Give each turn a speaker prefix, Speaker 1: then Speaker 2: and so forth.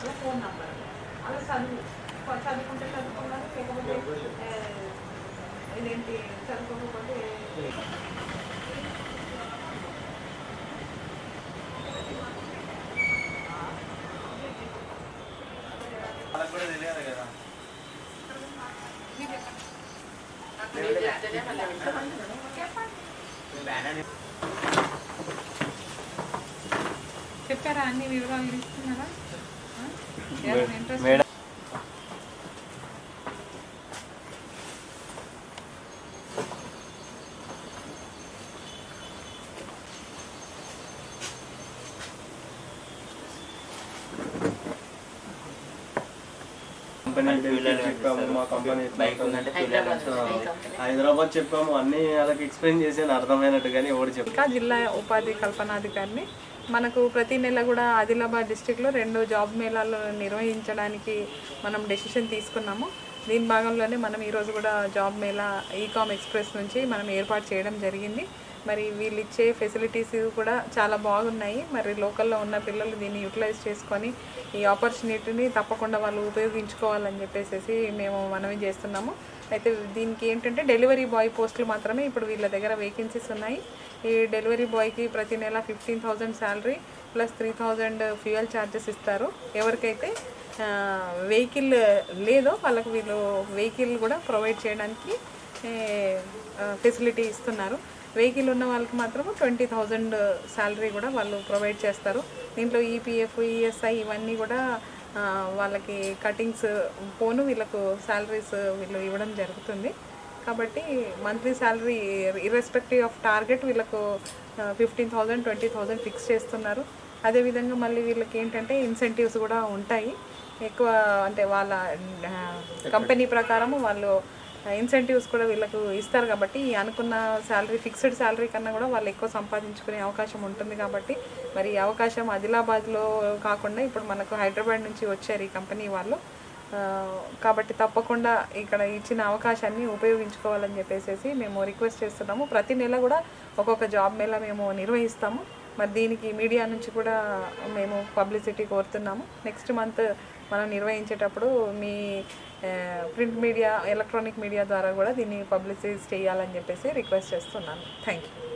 Speaker 1: అలా phone number. అలా చదువు చదువుకుంటే చదువుకున్నారు లేకపోతే ఇదేంటి చదువుకోకపోతే
Speaker 2: వాళ్ళకి కూడా తెలియాలి కదా.
Speaker 1: చెప్పారా అన్ని వివరాలు ఇస్తున్నారా?
Speaker 2: మేడం కంపెనీ డీటెయిల్స్ చెప్పాము? మా కంపెనీ
Speaker 3: బైక్ ఉందంటే
Speaker 4: హైదరాబాద్
Speaker 2: చెప్పాము. అన్ని వాళ్ళకి ఎక్స్ప్లెయిన్ చేసాను అర్థమైనట్టు కానీ ఎవడు చెప్పు
Speaker 1: ఇంకా జిల్లా ఉపాధి కల్పనాధికారిని మనకు ప్రతి నెల కూడా ఆదిలాబాద్ డిస్టిక్లో రెండు జాబ్ మేళాలు నిర్వహించడానికి మనం డెసిషన్ తీసుకున్నాము. దీని భాగంలోనే మనం ఈరోజు కూడా జాబ్ మేళా ఈకామ్ ఎక్స్ప్రెస్ నుంచి మనం ఏర్పాటు చేయడం జరిగింది. మరి వీళ్ళు ఇచ్చే ఫెసిలిటీస్ కూడా చాలా బాగున్నాయి. మరి లోకల్లో ఉన్న పిల్లలు దీన్ని యూటిలైజ్ చేసుకొని ఈ ఆపర్చునిటీని తప్పకుండా వాళ్ళు ఉపయోగించుకోవాలని చెప్పేసి మేము మనవి చేస్తున్నాము. అయితే దీనికి ఏంటంటే డెలివరీ బాయ్ పోస్టులు మాత్రమే ఇప్పుడు వీళ్ళ దగ్గర వేకెన్సీస్ ఉన్నాయి. ఈ డెలివరీ బాయ్కి ప్రతి నెల fifteen thousand salary plus three thousand fuel charges ఇస్తారు. ఎవరికైతే వెహికల్ లేదో వాళ్ళకు వీళ్ళు వెహికల్ కూడా ప్రొవైడ్ చేయడానికి ఫెసిలిటీ ఇస్తున్నారు. వెహికల్ ఉన్న వాళ్ళకి మాత్రం ట్వంటీ థౌజండ్ శాలరీ కూడా వాళ్ళు ప్రొవైడ్ చేస్తారు. దీంట్లో ఈపీఎఫ్ ఈఎస్ఐ ఇవన్నీ కూడా వాళ్ళకి కటింగ్స్ పోను వీళ్ళకు శాలరీస్ వీళ్ళు ఇవ్వడం జరుగుతుంది. కాబట్టి monthly salary irrespective of target వీళ్ళకు fifteen thousand twenty thousand fix చేస్తున్నారు. అదేవిధంగా మళ్ళీ వీళ్ళకి ఏంటంటే ఇన్సెంటివ్స్ కూడా ఉంటాయి. ఎక్కువ అంటే వాళ్ళ కంపెనీ ప్రకారము వాళ్ళు ఇన్సెంటివ్స్ కూడా వీళ్ళకు ఇస్తారు కాబట్టి ఈ అనుకున్న శాలరీ ఫిక్స్డ్ శాలరీ కన్నా కూడా వాళ్ళు ఎక్కువ సంపాదించుకునే అవకాశం ఉంటుంది కాబట్టి మరి ఈ అవకాశం ఆదిలాబాద్లో కాకుండా ఇప్పుడు మనకు హైదరాబాద్ నుంచి వచ్చారు ఈ కంపెనీ వాళ్ళు. కాబట్టి తప్పకుండా ఇక్కడ ఇచ్చిన అవకాశాన్ని ఉపయోగించుకోవాలని చెప్పేసి మేము రిక్వెస్ట్ చేస్తున్నాము. ప్రతి నెల కూడా ఒక్కొక్క జాబ్ మేళ మేము నిర్వహిస్తాము. మరి దీనికి మీడియా నుంచి కూడా మేము పబ్లిసిటీ కోరుతున్నాము. నెక్స్ట్ మంత్ మనం నిర్వహించేటప్పుడు మీ ప్రింట్ మీడియా ఎలక్ట్రానిక్ మీడియా ద్వారా కూడా దీన్ని పబ్లిసిటీ చేయాలని చెప్పేసి రిక్వెస్ట్ చేస్తున్నాను. Thank you